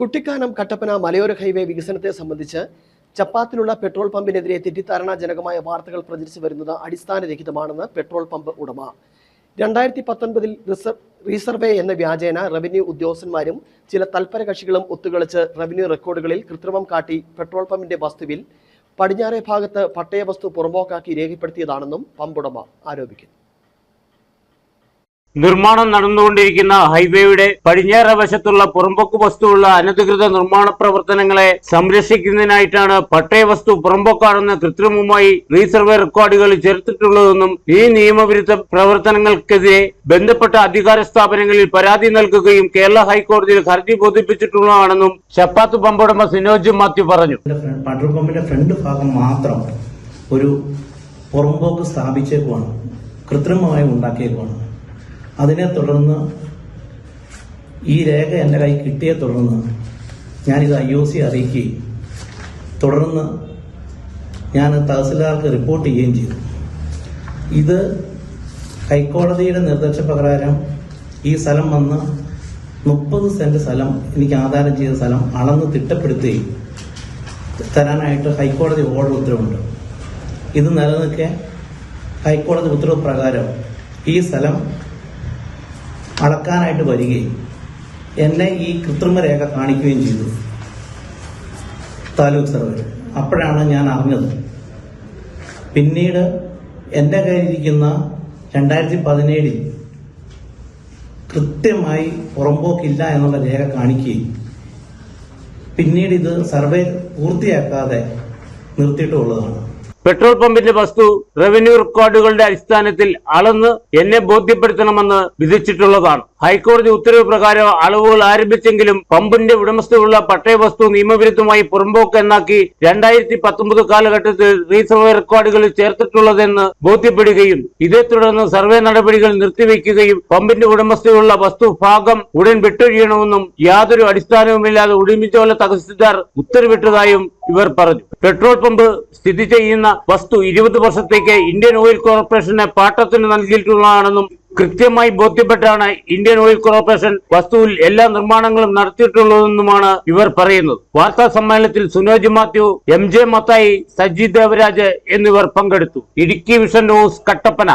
കുട്ടിക്കാനം കട്ടപ്പന മലയോര ഹൈവേ വികസനത്തെ സംബന്ധിച്ച് ചപ്പാത്തിലുള്ള പെട്രോൾ പമ്പിനെതിരെ തെറ്റിദ്ധാരണാജനകമായ വാർത്തകൾ പ്രചരിച്ചു വരുന്നത് അടിസ്ഥാനരഹിതമാണെന്ന് പെട്രോൾ പമ്പ് ഉടമ. രണ്ടായിരത്തി പത്തൊൻപതിൽ റിസർവ് എന്ന വ്യാജേന റവന്യൂ ഉദ്യോഗസ്ഥന്മാരും ചില തൽപര കക്ഷികളും ഒത്തുകളിച്ച് റവന്യൂ റെക്കോർഡുകളിൽ കൃത്രിമം കാട്ടി പെട്രോൾ പമ്പിന്റെ വസ്തുവിൽ പടിഞ്ഞാറേ ഭാഗത്ത് പട്ടയ വസ്തു പുറമ്പോക്കാക്കി രേഖപ്പെടുത്തിയതാണെന്നും പമ്പുടമ ആരോപിക്കുന്നു. നിർമ്മാണം നടന്നുകൊണ്ടിരിക്കുന്ന ഹൈവേയുടെ പടിഞ്ഞാറ വശത്തുള്ള പുറമ്പോക്ക് വസ്തുവുള്ള അനധികൃത നിർമ്മാണ പ്രവർത്തനങ്ങളെ സംരക്ഷിക്കുന്നതിനായിട്ടാണ് പട്ടയ വസ്തു പുറമ്പൊക്കാണെന്ന് കൃത്രിമമായി റീസർവേ റെക്കോർഡുകൾ ചേർത്തിട്ടുള്ളതെന്നും ഈ നിയമവിരുദ്ധ പ്രവർത്തനങ്ങൾക്കെതിരെ ബന്ധപ്പെട്ട അധികാര സ്ഥാപനങ്ങളിൽ പരാതി നൽകുകയും കേരള ഹൈക്കോടതിയിൽ ഹർജി ബോധിപ്പിച്ചിട്ടുള്ളതാണെന്നും ചപ്പാത്ത് പമ്പുടമ സിനോജ് മാത്യു പറഞ്ഞു. പട്ടർ ഫ്രണ്ട് ഭാഗം മാത്രം ഒരു പുറമ്പോക്ക് സ്ഥാപിച്ചേക്കുവാണ്. കൃത്രിമമായി ഉണ്ടാക്കിയേക്കുവാണ്. അതിനെ തുടർന്ന് ഈ രേഖ എന്റെ കൈ കിട്ടിയെ തുടർന്ന് ഞാനിത് ഐ ഒ സി അറിയിക്കുകയും തുടർന്ന് ഞാൻ തഹസിൽദാർക്ക് റിപ്പോർട്ട് ചെയ്യുകയും ചെയ്തു. ഇത് ഹൈക്കോടതിയുടെ നിർദ്ദേശപ്രകാരം ഈ സ്ഥലം വന്ന് മുപ്പത് സെന്റ് സ്ഥലം എനിക്ക് ആധാരം ചെയ്ത സ്ഥലം അളന്ന് തിട്ടപ്പെടുത്തുകയും തരാനായിട്ട് ഹൈക്കോടതി ഓർഡർ ഉത്തരവുണ്ട്. ഇത് നിലനിൽക്കെ ഹൈക്കോടതി ഉത്തരവ് പ്രകാരം ഈ സ്ഥലം അളക്കാനായിട്ട് വരികയും എന്നെ ഈ കൃത്രിമ രേഖ കാണിക്കുകയും ചെയ്തു. താലൂക്ക് സർവേ. അപ്പോഴാണ് ഞാൻ അറിഞ്ഞത്. പിന്നീട് എന്റെ കയ്യിലിരിക്കുന്ന രണ്ടായിരത്തി പതിനേഴിൽ കൃത്യമായി പുറമ്പോക്കില്ല എന്നുള്ള രേഖ കാണിക്കുകയും പിന്നീട് ഇത് സർവേ പൂർത്തിയാക്കാതെ നിർത്തിയിട്ടുള്ളതാണ്. പെട്രോൾ പമ്പിന്റെ വസ്തു റവന്യൂ റെക്കോർഡുകളുടെ അടിസ്ഥാനത്തിൽ അളന്ന് എന്നെ ബോധ്യപ്പെടുത്തണമെന്ന് വിധിച്ചിട്ടുള്ളതാണ്. ഹൈക്കോടതി ഉത്തരവ് പ്രകാരം അളവുകൾ ആരംഭിച്ചെങ്കിലും പമ്പിന്റെ ഉടമസ്ഥയുള്ള പട്ടയ വസ്തു നിയമവിരുദ്ധമായി പുറമ്പോക്ക് എന്നാക്കി രണ്ടായിരത്തി പത്തൊമ്പത് കാലഘട്ടത്തിൽ റീസർവേ റെക്കോർഡുകളിൽ ചേർത്തിട്ടുള്ളതെന്ന് ബോധ്യപ്പെടുകയും ഇതേ തുടർന്ന് സർവേ നടപടികൾ നിർത്തിവെക്കുകയും പമ്പിന്റെ ഉടമസ്ഥയുള്ള വസ്തു ഭാഗം ഉടൻ വിട്ടൊഴിയണമെന്നും യാതൊരു അടിസ്ഥാനവുമില്ലാതെ ഉടുമ്പിച്ചോല തഹസിൽദാർ ഉത്തരവിട്ടതായും ഇവർ പറഞ്ഞു. പെട്രോൾ പമ്പ് സ്ഥിതി ചെയ്യുന്ന വസ്തു ഇരുപത് വർഷത്തേക്ക് ഇന്ത്യൻ ഓയിൽ കോർപ്പറേഷന് പാട്ടത്തിന് നൽകിയിട്ടുള്ളതാണെന്നും കൃത്യമായി ബോധ്യപ്പെട്ടാണ് ഇന്ത്യൻ ഓയിൽ കോർപ്പറേഷൻ വസ്തുവിൽ എല്ലാ നിർമ്മാണങ്ങളും നടത്തിയിട്ടുള്ളതെന്നുമാണ് ഇവർ പറയുന്നത്. വാർത്താ സമ്മേളനത്തിൽ സുനോജ് മാത്യു എം ജെ മത്തായി സജി ദേവരാജ് എന്നിവർ പങ്കെടുത്തു. Idukki vision news Kattappana.